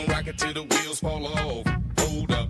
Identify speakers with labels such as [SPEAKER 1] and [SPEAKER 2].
[SPEAKER 1] gon' rock it till the wheels fall off. Hold up.